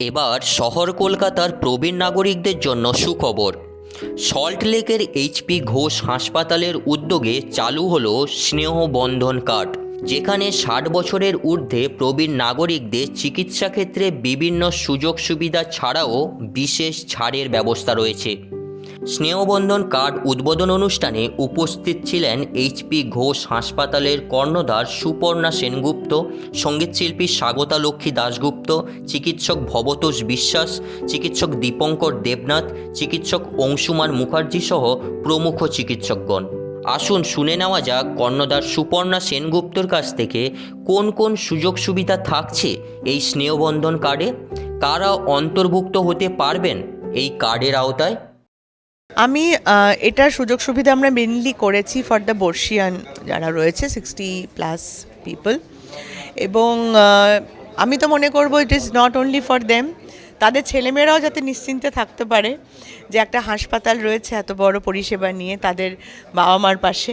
এবার শহর কলকাতার প্রবীণ নাগরিকদের জন্য সুখবর। সল্টলেকের এইচপি ঘোষ হাসপাতালের উদ্যোগে চালু হলো স্নেহবন্ধন কার্ড, যেখানে ষাট বছরের ঊর্ধ্বে প্রবীণ নাগরিকদের চিকিৎসা ক্ষেত্রে বিভিন্ন সুযোগ সুবিধা ছাড়াও বিশেষ ছাড়ের ব্যবস্থা রয়েছে। স্নেহবন্ধন কার্ড উদ্বোধন অনুষ্ঠানে উপস্থিত ছিলেন এইচপি ঘোষ হাসপাতালের কর্ণধার সুপর্ণা সেনগুপ্ত, সঙ্গীতশিল্পী স্বাগতা লক্ষ্মী দাশগুপ্ত, চিকিৎসক ভবতোষ বিশ্বাস, চিকিৎসক দীপঙ্কর দেবনাথ, চিকিৎসক অংশুমান মুখার্জি সহ প্রমুখ চিকিৎসকগণ। আসুন শুনে নেওয়া যাক কর্ণধার সুপর্ণা সেনগুপ্তর কাছ থেকে কোন কোন সুযোগ সুবিধা থাকছে এই স্নেহবন্ধন কার্ডে? কারা অন্তর্ভুক্ত হতে পারবেন এই কার্ডের আওতায়? আমি এটার সুযোগ সুবিধা আমরা মেনলি করেছি ফর দ্য বর্ষিয়ান যারা রয়েছে সিক্সটি প্লাস পিপল এবং আমি তো মনে করব it is not only for them তাদের ছেলেমেয়েরাও যাতে নিশ্চিন্তে থাকতে পারে যে একটা হাসপাতাল রয়েছে এত বড় পরিষেবা নিয়ে তাদের বাবা মার পাশে।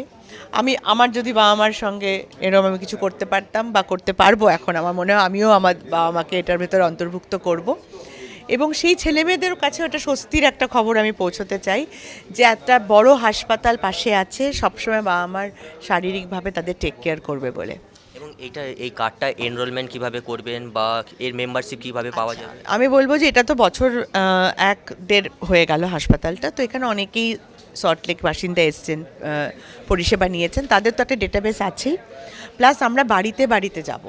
আমি, আমার যদি বাবা মার সঙ্গে এরকম আমি কিছু করতে পারতাম বা করতে পারব এখন, আমার মনে হয় আমিও আমার বাবা মাকে এটার ভেতরে অন্তর্ভুক্ত করব। এবং সেই ছেলেমেয়েদের কাছে ওটা স্বস্তির একটা খবর আমি পৌঁছতে চাই যে একটা বড় হাসপাতাল পাশে আছে সবসময় বাবা মার শারীরিকভাবে তাদের টেক কেয়ার করবে বলে। এবং এটা এই কার্ডটা এনরোলমেন্ট কীভাবে করবেন বা এর মেম্বারশিপ কীভাবে পাওয়া যাবে? আমি বলব যে এটা তো বছর এক দেড় হয়ে গেল হাসপাতালটা তো এখানে অনেকেই সল্টলেক বাসিন্দা এসছেন পরিষেবা নিয়েছেন তাদের তো একটা ডেটাবেস আছেই। প্লাস আমরা বাড়িতে বাড়িতে যাব।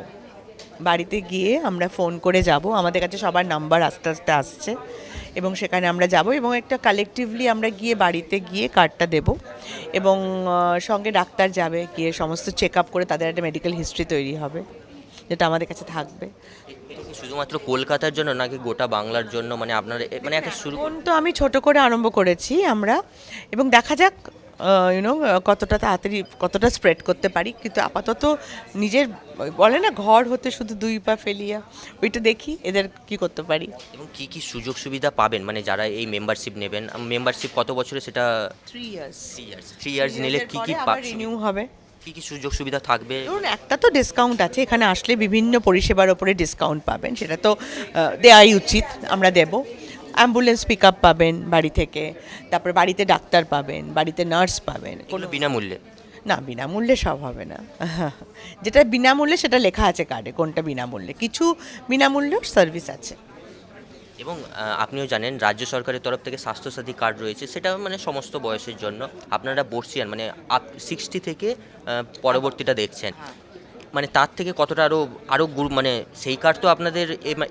বাড়িতে গিয়ে আমরা ফোন করে যাব। আমাদের কাছে সবার নাম্বার আস্তে আস্তে আসছে এবং সেখানে আমরা যাব এবং একটা কালেকটিভলি আমরা গিয়ে বাড়িতে গিয়ে কার্ডটা দেব এবং সঙ্গে ডাক্তার যাবে গিয়ে সমস্ত চেক আপ করে তাদের একটা মেডিকেল হিস্ট্রি তৈরি হবে যেটা আমাদের কাছে থাকবে। শুধুমাত্র কলকাতার জন্য নাকি গোটা বাংলার জন্য? মানে আপনার মানে একটা শুরু তো আমি ছোট করে আরম্ভ করেছি আমরা। এবং দেখা যাক ইউনো কতটা তাড়াতাড়ি কতটা স্প্রেড করতে পারি। কিন্তু আপাতত নিজের বলে না ঘর হতে শুধু দুই পা ফেলিয়া ওইটা দেখি এদের কি করতে পারি। এবং কি কি সুযোগ সুবিধা পাবেন? মানে যারা এই মেম্বারশিপ নেবেন মেম্বারশিপ কত বছরে সেটা three years three years three years নিলে কি কি রিনিউ হবে। কি কি সুযোগ সুবিধা থাকবে? ধরুন একটা তো ডিসকাউন্ট আছে এখানে আসলে বিভিন্ন পরিষেবার ওপরে ডিসকাউন্ট পাবেন সেটা তো দেওয়াই উচিত আমরা দেব। অ্যাম্বুলেন্স পিক আপ পাবেন বাড়ি থেকে। তারপরে বাড়িতে ডাক্তার পাবেন বাড়িতে নার্স পাবেন। কোনো বিনামূল্যে? না বিনামূল্যে সব হবে না। যেটা বিনামূল্যে সেটা লেখা আছে কার্ডে কোনটা বিনামূল্যে। কিছু বিনামূল্য সার্ভিস আছে। এবং আপনিও জানেন রাজ্য সরকারের তরফ থেকে স্বাস্থ্যসাথী কার্ড রয়েছে সেটা মানে সমস্ত বয়সের জন্য। আপনারা বর্ষিয়ান মানে আপ সিক্সটি থেকে পরবর্তীটা দেখছেন। মানে তার থেকে কতটা আরও আরও গুরু মানে সেই কার্ড তো আপনাদের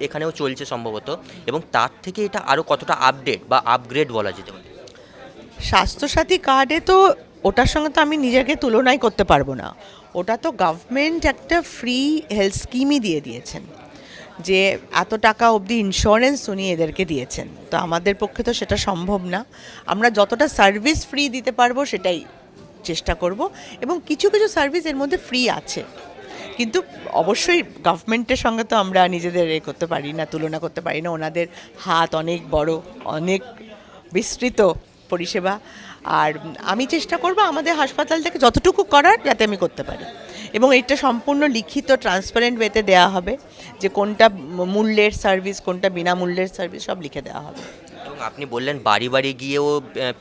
এখানেও চলছে সম্ভবত, এবং তার থেকে এটা আরও কতটা আপডেট বা আপগ্রেড বলা যেতে পারে? স্বাস্থ্যসাথী কার্ডে তো ওটার সঙ্গে তো আমি নিজেকে তুলনাই করতে পারব না। ওটা তো গভর্নমেন্ট একটা ফ্রি হেলথ স্কিমই দিয়ে দিয়েছেন, যে এত টাকা অবধি ইন্স্যুরেন্স উনি এদেরকে দিয়েছেন। তো আমাদের পক্ষে তো সেটা সম্ভব না। আমরা যতটা সার্ভিস ফ্রি দিতে পারব সেটাই চেষ্টা করব, এবং কিছু কিছু সার্ভিস এর মধ্যে ফ্রি আছে। কিন্তু অবশ্যই গভর্নমেন্টের সঙ্গে তো আমরা নিজেদের এ করতে পারি না, তুলনা করতে পারি না। ওনাদের হাত অনেক বড়, অনেক বিস্তৃত পরিষেবা। আর আমি চেষ্টা করব আমাদের হাসপাতাল থেকে যতটুকু করার যাতে আমি করতে পারি। এবং এটা সম্পূর্ণ লিখিত ট্রান্সপারেন্ট ওয়েতে দেওয়া হবে যে কোনটা মূল্যের সার্ভিস কোনটা বিনামূল্যের সার্ভিস সব লিখে দেওয়া হবে। আপনি বললেন বাড়ি বাড়ি গিয়েও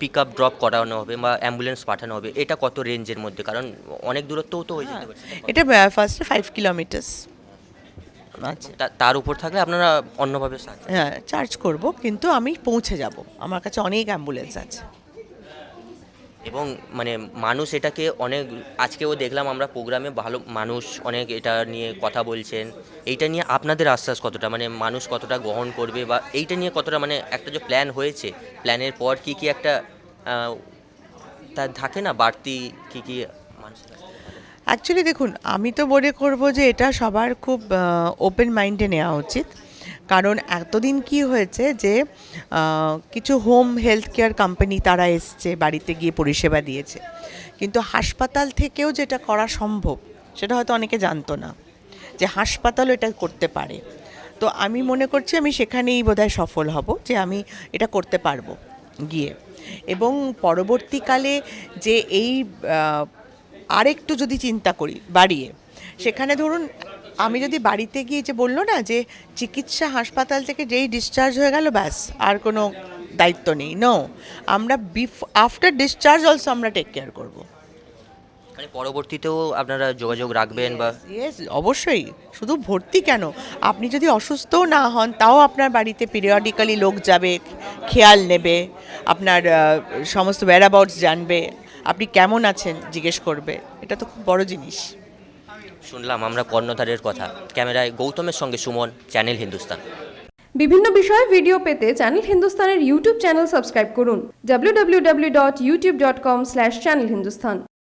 পিক আপ ড্রপ করানো হবে বা অ্যাম্বুলেন্স পাঠানো হবে এটা কত রেঞ্জের মধ্যে? কারণ অনেক দূরত্বও তো হয়ে যেতে পারে। এটা ফার্স্টে ফাইভ কিলোমিটার্স আচ্ছা তার উপর থাকলে আপনারা অন্যভাবে হ্যাঁ চার্জ করব কিন্তু আমি পৌঁছে যাব। আমার কাছে অনেক অ্যাম্বুলেন্স আছে। এবং মানে মানুষ এটাকে অনেক, আজকেও দেখলাম আমরা প্রোগ্রামে ভালো মানুষ অনেক এটা নিয়ে কথা বলছেন। এইটা নিয়ে আপনাদের আশ্বাস কতটা? মানে মানুষ কতটা গ্রহণ করবে বা এইটা নিয়ে কতটা মানে একটা যে প্ল্যান হয়েছে প্ল্যানের পর কি কি একটা তা থাকে না বাড়তি কি কি মানুষের কাছে? অ্যাকচুয়ালি দেখুন, আমি তো মনে করব যে এটা সবার খুব ওপেন মাইন্ডে নেওয়া উচিত। কারণ এতদিন কি হয়েছে যে কিছু হোম হেলথ কেয়ার কোম্পানি তারা এসছে, বাড়িতে গিয়ে পরিষেবা দিয়েছে। কিন্তু হাসপাতাল থেকেও যেটা করা সম্ভব, সেটা হয়তো অনেকে জানতো না, যে হাসপাতাল এটা করতে পারে। তো আমি মনে করছি আমি সেখানেই বোধহয় সফল হব, যে আমি এটা করতে পারব গিয়ে। এবং পরবর্তীকালে যে এই আরেকটু যদি চিন্তা করি, বাড়িয়ে, সেখানে ধরুন আমি যদি বাড়িতে গিয়ে যে বলল না যে চিকিৎসা হাসপাতাল থেকে যেই ডিসচার্জ হয়ে গেল ব্যাস আর কোনো দায়িত্ব নেই। নো আমরা বিফ আফটার ডিসচার্জ অলসো আমরা টেক কেয়ার করব। মানে পরবর্তীতেও আপনারা যোগাযোগ রাখবেন বা ইয়েস অবশ্যই। শুধু ভর্তি কেন? আপনি যদি অসুস্থও না হন তাও আপনার বাড়িতে পিরিয়ডিক্যালি লোক যাবে খেয়াল নেবে আপনার সমস্ত ওয়্যারাবাউটস জানবে আপনি কেমন আছেন জিজ্ঞেস করবে। এটা তো খুব বড় জিনিস। শুনলাম আমরা কর্ণধারের কথা। ক্যামেরায় গৌতমের সঙ্গে সুমন, চ্যানেল হিন্দুস্তান। বিভিন্ন বিষয়ে ভিডিও পেতে চ্যানেল হিন্দুস্তানের ইউটিউব চ্যানেল সাবস্ক্রাইব করুন। www.youtube.com/channelhindustan